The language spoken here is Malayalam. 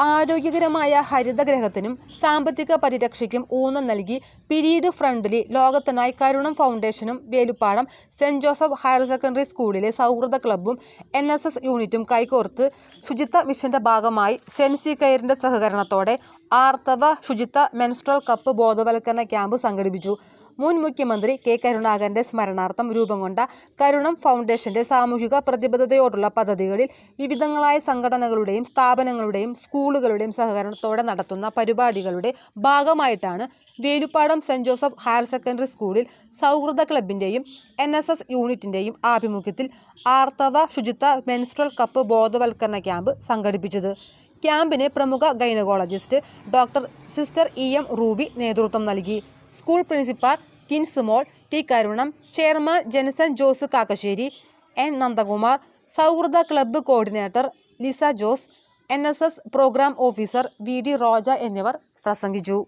ആരോഗ്യകരമായ ഹരിതഗ്രഹത്തിനും സാമ്പത്തിക പരിരക്ഷയ്ക്കും ഊന്നൽ നൽകി പിരീഡ് ഫ്രണ്ട്ലി ലോകത്തിനായി Karunam ഫൗണ്ടേഷനും Veluppadam saint Joseph higher secondary സ്കൂളിലെ സൗഹൃദ ക്ലബ്ബും എൻ എസ് എസ് യൂണിറ്റും കൈകോർത്ത് ശുചിത്വ മിഷന്റെ ഭാഗമായി സെൻസി കെയറിന്റെ സഹകരണത്തോടെ ആർത്തവ ശുചിത്വ മെൻസ്ട്രൽ കപ്പ് ബോധവൽക്കരണ ക്യാമ്പ് സംഘടിപ്പിച്ചു. മുൻ മുഖ്യമന്ത്രി കെ കരുണാകരന്റെ സ്മരണാർത്ഥം രൂപം കൊണ്ട കരുണം ഫൗണ്ടേഷന്റെ സാമൂഹിക പ്രതിബദ്ധതയോടുള്ള പദ്ധതികളിൽ വിവിധങ്ങളായ സംഘടനകളുടെയും സ്ഥാപനങ്ങളുടെയും സ്കൂളുകളുടെയും സഹകരണത്തോടെ നടത്തുന്ന പരിപാടികളുടെ ഭാഗമായിട്ടാണ് Veluppadam saint Joseph higher secondary സ്കൂളിൽ സൗഹൃദ ക്ലബിന്റെയും എൻ എസ് എസ് യൂണിറ്റിന്റെയും ആഭിമുഖ്യത്തിൽ ആർത്തവ ശുചിത്വ മെൻസ്ട്രൽ കപ്പ് ബോധവൽക്കരണ ക്യാമ്പ് സംഘടിപ്പിച്ചത്. ക്യാമ്പിന് പ്രമുഖ gynaecologist doctor sister E M Ruby നേതൃത്വം നൽകി. School principal Kins Mol T Karunam chairman Jenson Jose Kakkassery N Nandakumar സൗഹൃദ club coordinator Lisa Jose N programme officer V D Roja എന്നിവർ പ്രസംഗിച്ചു.